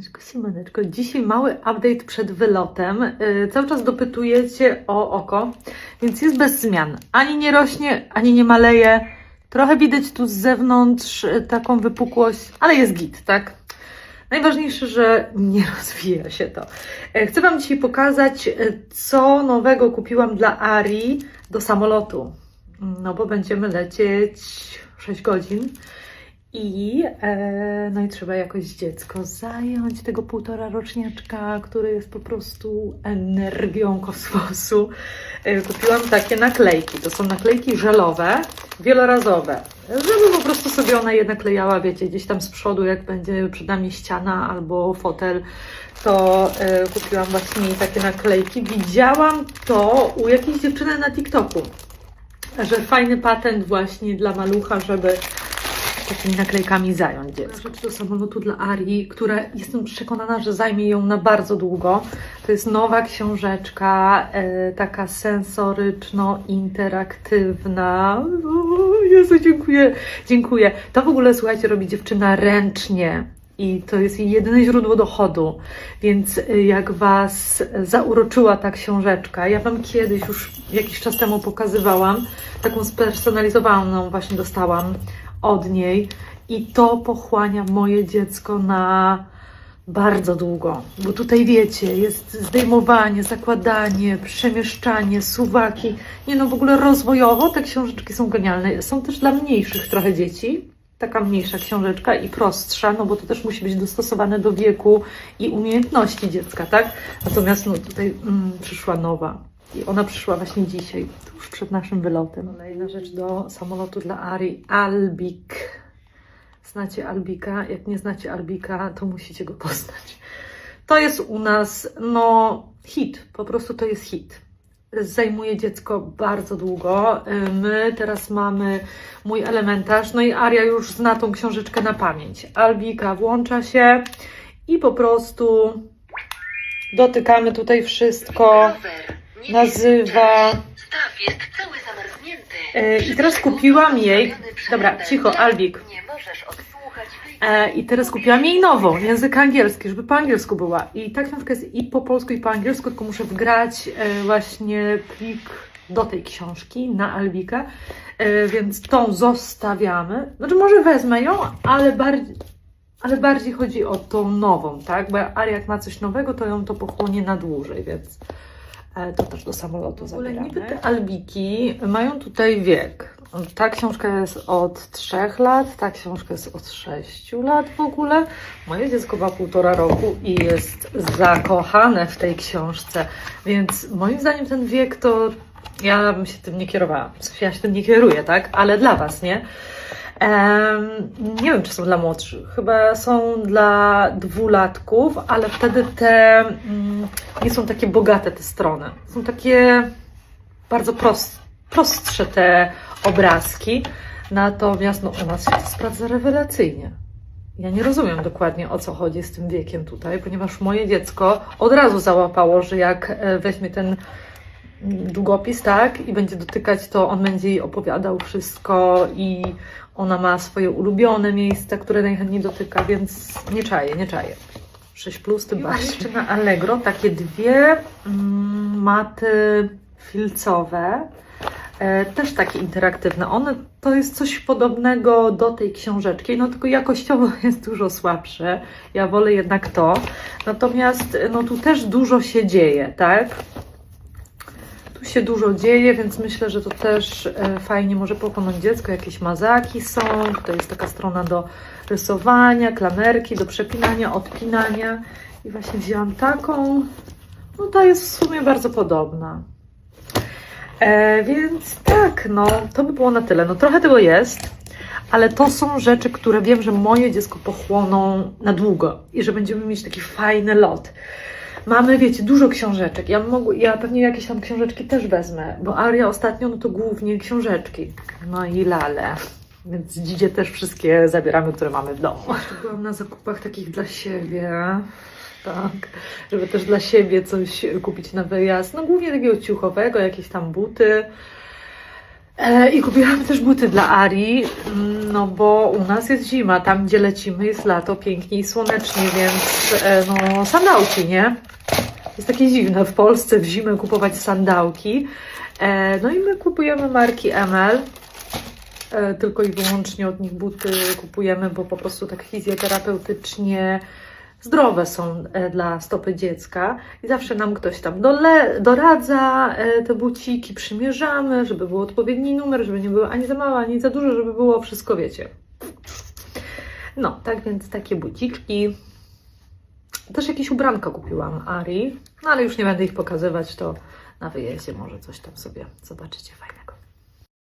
Siemaneczko, siemaneczko. Dzisiaj mały update przed wylotem. Yy, cały czas dopytujecie o oko, więc jest bez zmian. Ani nie rośnie, ani nie maleje. Trochę widać tu z zewnątrz y, taką wypukłość, ale jest git, tak? Najważniejsze, że nie rozwija się to. E, Chcę Wam dzisiaj pokazać, e, co nowego kupiłam dla Ari do samolotu. No bo będziemy lecieć 6 godzin. I, e, no i trzeba jakoś dziecko zająć, tego półtora roczniaczka, który jest po prostu energią kosmosu. E, kupiłam takie naklejki. To są naklejki żelowe, wielorazowe. Żeby po prostu sobie ona je naklejała, wiecie, gdzieś tam z przodu, jak będzie przed nami ściana albo fotel, to e, kupiłam właśnie takie naklejki. Widziałam to u jakiejś dziewczyny na TikToku, że fajny patent właśnie dla malucha, żeby takimi naklejkami zająć dziecko. Rzecz do samolotu dla Arii, która jestem przekonana, że zajmie ją na bardzo długo. To jest nowa książeczka, e, taka sensoryczno-interaktywna. Jezu, dziękuję, dziękuję. To w ogóle, słuchajcie, robi dziewczyna ręcznie. I to jest jej jedyne źródło dochodu. Więc y, jak Was zauroczyła ta książeczka, ja Wam kiedyś już jakiś czas temu pokazywałam, taką spersonalizowaną właśnie dostałam od niej i to pochłania moje dziecko na bardzo długo, bo tutaj wiecie, jest zdejmowanie, zakładanie, przemieszczanie, suwaki. Nie no, w ogóle rozwojowo te książeczki są genialne. Są też dla mniejszych trochę dzieci. Taka mniejsza książeczka i prostsza, no bo to też musi być dostosowane do wieku i umiejętności dziecka, tak? Natomiast no tutaj mm, przyszła nowa. I ona przyszła właśnie dzisiaj, tuż przed naszym wylotem. Kolejna rzecz do samolotu dla Ari. Albik. Znacie Albika? Jak nie znacie Albika, to musicie go poznać. To jest u nas, no, hit. Po prostu to jest hit. Zajmuje dziecko bardzo długo. My teraz mamy mój elementarz, no i Aria już zna tą książeczkę na pamięć. Albika włącza się i po prostu dotykamy tutaj wszystko. Nazywa. E, I teraz kupiłam jej. Dobra, cicho, Albik. E, I teraz kupiłam jej nową, język angielski, żeby po angielsku była. I ta książka jest i po polsku, i po angielsku, tylko muszę wgrać e, właśnie plik do tej książki na Albika, więc tą zostawiamy. Znaczy może wezmę ją, ale bardziej, ale bardziej chodzi o tą nową, tak? Bo Aria jak ma coś nowego, to ją to pochłonie na dłużej, więc to też do samolotu zabieramy. Niby te Albiki mają tutaj wiek. Ta książka jest od 3 lat, ta książka jest od 6 lat w ogóle. Moje dziecko ma półtora roku i jest zakochane w tej książce, więc moim zdaniem ten wiek to ja bym się tym nie kierowała. W ja się tym nie kieruję, tak? Ale dla Was, nie? Nie wiem, czy są dla młodszych. Chyba są dla dwulatków, ale wtedy te mm, nie są takie bogate te strony. Są takie bardzo prost, prostsze te obrazki. Natomiast no, u nas się to sprawdza rewelacyjnie. Ja nie rozumiem dokładnie o co chodzi z tym wiekiem tutaj, ponieważ moje dziecko od razu załapało, że jak e, weźmie ten długopis, tak, i będzie dotykać, to on będzie jej opowiadał wszystko i ona ma swoje ulubione miejsca, które najchętniej dotyka, więc nie czaję, nie czaję. 6 plus tym bardziej. Jeszcze na Allegro takie dwie mm, maty filcowe, e, też takie interaktywne. One to jest coś podobnego do tej książeczki, no tylko jakościowo jest dużo słabsze. Ja wolę jednak to. Natomiast no tu też dużo się dzieje, tak? Tu się dużo dzieje, więc myślę, że to też e, fajnie może pokonać dziecko. Jakieś mazaki są, tutaj jest taka strona do rysowania, klamerki, do przepinania, odpinania. I właśnie wzięłam taką. No ta jest w sumie bardzo podobna. E, więc tak, no to by było na tyle. No trochę tego jest, ale to są rzeczy, które wiem, że moje dziecko pochłoną na długo i że będziemy mieć taki fajny lot. Mamy, wiecie, dużo książeczek. Ja, mogу, ja pewnie jakieś tam książeczki też wezmę, bo Aria ostatnio no to głównie książeczki. No i lale. Więc dzidzie też wszystkie zabieramy, które mamy w domu. Byłam na zakupach takich dla siebie. Tak, żeby też dla siebie coś kupić na wyjazd. No głównie takiego ciuchowego, jakieś tam buty. E, I kupiłam też buty dla Ari, mm, no bo u nas jest zima, tam gdzie lecimy jest lato, pięknie i słonecznie, więc e, no sandałki, nie? Jest takie dziwne w Polsce w zimę kupować sandałki. E, no i my kupujemy marki ML. Tylko i wyłącznie od nich buty kupujemy, bo po prostu tak fizjoterapeutycznie zdrowe są e, dla stopy dziecka i zawsze nam ktoś tam dole, doradza e, te buciki, przymierzamy, żeby był odpowiedni numer, żeby nie było ani za małe, ani za duże, żeby było wszystko, wiecie. No, tak więc takie buciczki. Też jakieś ubranka kupiłam Ari, no ale już nie będę ich pokazywać, to na wyjeździe może coś tam sobie zobaczycie fajnego.